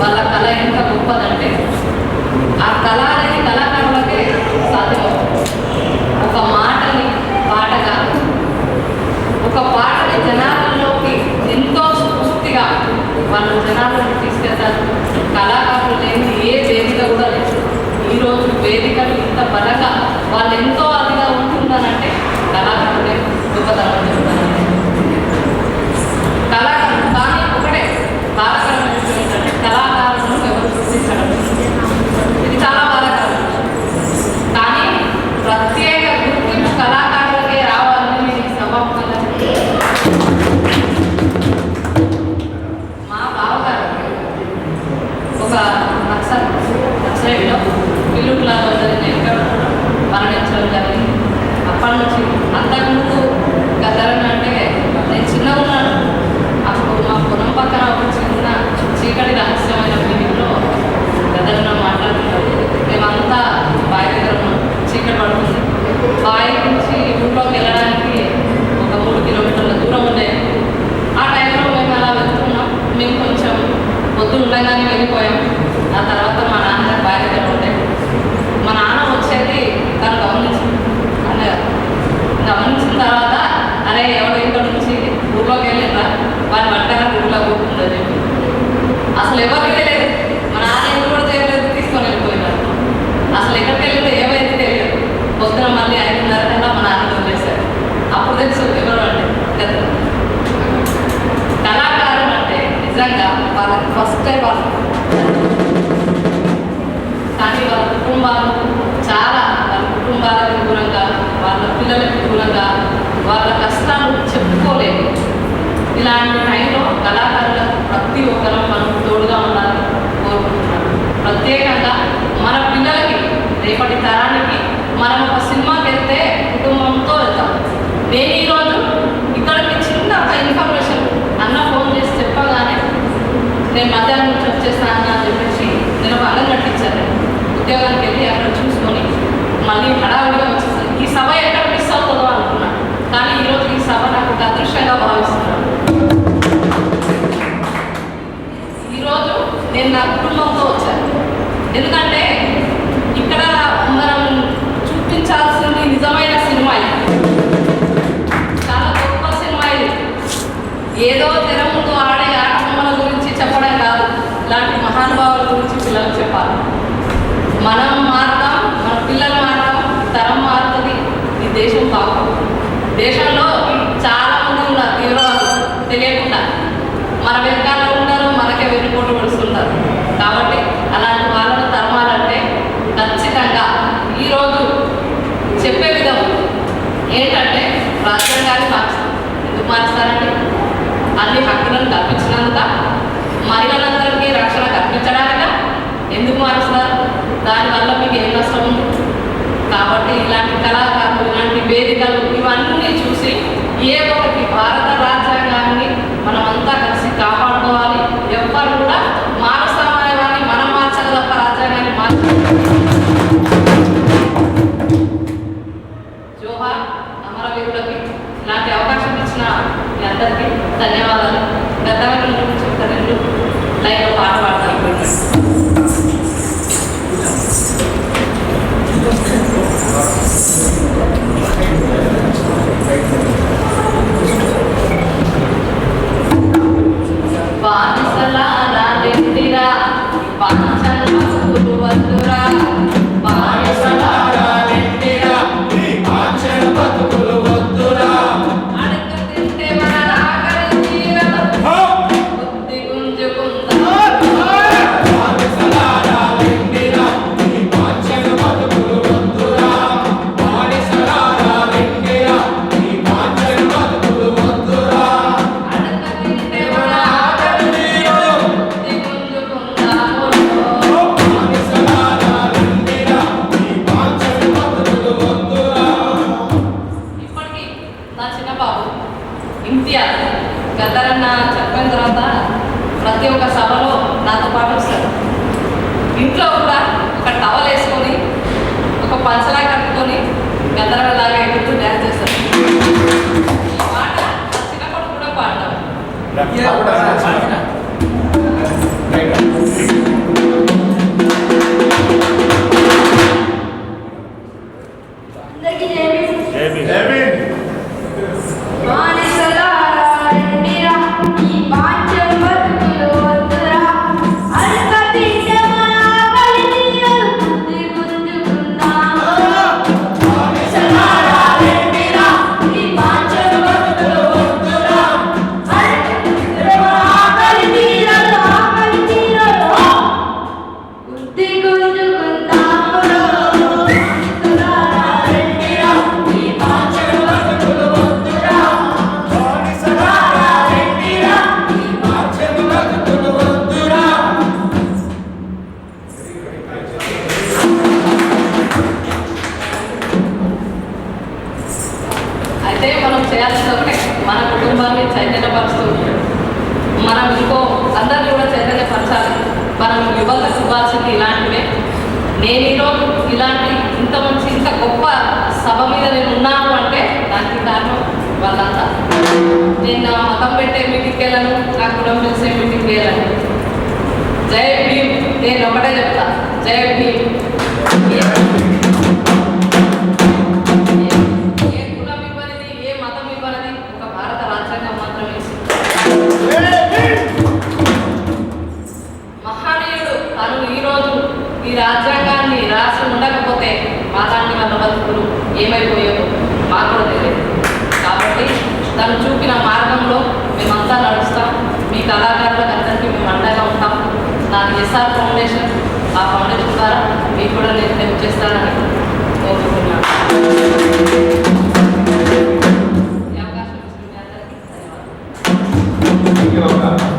వాళ్ళ కళ ఎంత గొప్పదంటే ఆ కళ అనేది కళాకారులకే సాధ్యం. ఒక మాటని పాటగా ఒక పాటని జనాలలోకి ఎంతో స్ఫూర్తిగా వాళ్ళు జనాలను తీసుకెళ్తారు. కళాకారులు లేని ఏ వేదిక కూడా లేదు. ఈరోజు వేదికలు ఇంత బలంగా వాళ్ళు ఎంతో అదిగా ఉంటుందనంటే కళాకారులే గొప్పతనం అసలు ఎవరికి తెలియదు మా నాన్న కూడా చేయలేదు తీసుకొని వెళ్ళిపోయినారు. అసలు ఎక్కడికి వెళ్ళిందో ఏమైంది తెలియదు. పొద్దున మళ్ళీ ఐదున్నర మన మా నాన్న వదిలేశారు. అప్పుడు తెలుసు ఎవరు అంటే కళాకారులు అంటే నిజంగా వాళ్ళకి ఫస్ట్ టైం వాళ్ళు. కానీ వాళ్ళ కుటుంబాలు చాలా వాళ్ళ కుటుంబాలకు దూరంగా వాళ్ళ పిల్లలకు దూరంగా వాళ్ళ కష్టాలు చెప్పుకోలేదు ఇలాంటి టైంలో కళాకారం ప్రతి ఒక్కరూ మనం తోడుగా ఉండాలని కోరుకుంటున్నాను ప్రత్యేకంగా మన పిల్లలకి రేపటి తరానికి మనం ఒక సినిమాకి వెళ్తే కుటుంబంతో వెళ్తాం నేను ఈరోజు ఇక్కడ మీ చిన్న ఒక ఇన్ఫర్మేషన్ అన్న ఫోన్ చేసి చెప్పగానే నేను మధ్యాహ్నం నుంచి వచ్చేస్తాను అని చెప్పేసి నేను ఒక అన్నం కట్టించాను ఉద్యోగానికి వెళ్ళి అక్కడ చూసుకొని మళ్ళీ హడావిడిగా వచ్చేసాను. ఈ సభ ఎక్కడ మిస్ అవుతుందో అనుకున్నాను కానీ ఈరోజు ఈ సభ నాకు ఒక అదృష్టంగా భావిస్తున్నాను. ఈరోజు నేను నా కుటుంబంతో వచ్చాను. ఎందుకంటే ఇక్కడ మనం చూపించాల్సింది నిజమైన సినిమా చాలా గొప్ప సినిమా ఇది. ఏదో తెర దేశంలో చాలా మంది ఉన్నారు తీవ్రవాదులు. తెలియకుండా. మన వెనకాల ఉంటారు మనకే వెనుకోటు పడుతుంటారు కాబట్టి అలాంటి వాళ్ళను తరమాలంటే ఖచ్చితంగా ఈరోజు చెప్పే విధం ఏంటంటే రాజ్యాంగాన్ని మార్చుతాం ఎందుకు మారుస్తారండి అన్ని హక్కులను కల్పించినంత మహిళలందరికీ రక్షణ కల్పించడానిక ఎందుకు మారుస్తారు దానివల్ల మీకు ఏం నష్టం కాబట్టి ఇలాంటి కళ అందరికీ ధన్యవాదాలు. గతమైన గురించి ఒక రెండు లైన్లో పాట పాడతాను. బానిసలారా లెండిరా ఇంట్లో కూడా ఒక టవల్ వేసుకొని ఒక పంచలా కట్టుకొని గద్దరన్న లాగా డ్యాన్స్ చేస్తారు ఈ పాట చిన్నప్పుడు కూడా పాడతాం. ఇవ్వాల్సింది ఇలాంటివే. నేను ఈరోజు ఇలాంటి ఇంత మంచి ఇంత గొప్ప సభ మీద నేను ఉన్నాను అంటే దానికి కారణం వాళ్ళంతా నేను నా మతం పెట్టే మీటింగ్కి వెళ్ళను నా కులం పిలిచే మీటింగ్కి వెళ్ళను జై భీమ్ నేను ఒకటే చెప్తా. జై భీమ్. తను ఈరోజు ఈ రాజ్యాంగాన్ని రాసి ఉండకపోతే మాలాంటి వాళ్ళ బతుకులు ఏమైపోయాయో మాకు కూడా తెలియదు. కాబట్టి తను చూపిన మార్గంలో మేమంతా నడుస్తాం. మీ కళాకారులకు అందరికీ మేము అండగా ఉంటాం. నాది ఎస్ఆర్ ఫౌండేషన్. ఆ ఫౌండేషన్ ద్వారా మీకు కూడా నేను హెల్ప్ చేస్తానని కోరుకుంటున్నాను. ఈ అవకాశం